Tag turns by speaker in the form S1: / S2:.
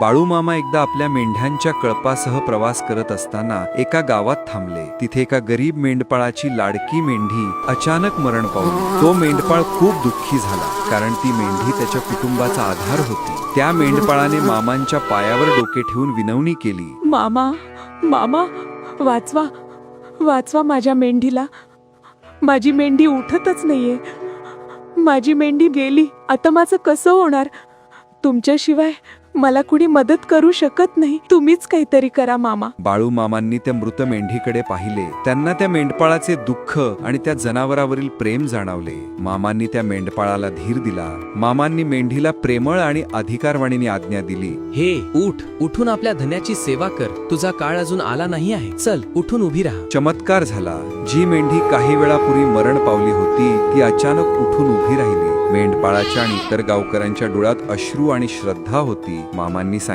S1: बाळूमामा एकदा आपल्या मेंढ्यांच्या कळपासह प्रवास करत असताना एका गावात थांबले. तिथे एका गरीब मेंढपाळाची लाडकी मेंढी अचानक मरण पावली. तो मेंढपाळ खूप दुःखी झाला कारण ती मेंढी त्याच्या कुटुंबाचा आधार होती. त्या मेंढपाळाने मामांच्या पायावर डोके ठेवून विनवणी केली.
S2: मामा मामा वाचवा वाचवा माझ्या मेंढीला. माझी मेंढी उठतच नाहीये. माझी मेंढी गेली. आता माझं कसं होणार? तुमच्याशिवाय मला कुणी मदत करू शकत नाही. तुम्हीच काहीतरी करा मामा.
S1: बाळू मामांनी त्या मृत मेंढीकडे पाहिले. त्यांना त्या मेंढपाळाचे दुःख आणि त्या जनावरावरील प्रेम जाणवले. मामांनी त्या मेंढपाळाला धीर दिला. मामांनी मेंढीला प्रेमळ आणि अधिकारवाणीने आज्ञा दिली.
S3: हे उठ. उठून आपल्या धन्याची सेवा कर. तुझा काळ अजून आला नाही आहे. चल उठून उभी राहा.
S1: चमत्कार झाला. जी मेंढी काही वेळापूर्वी मरण पावली होती ती अचानक उठून उभी राहिली. मेंढपाळाच्या आणि इतर गावकऱ्यांच्या डोळ्यात अश्रू आणि श्रद्धा होती. मामांनी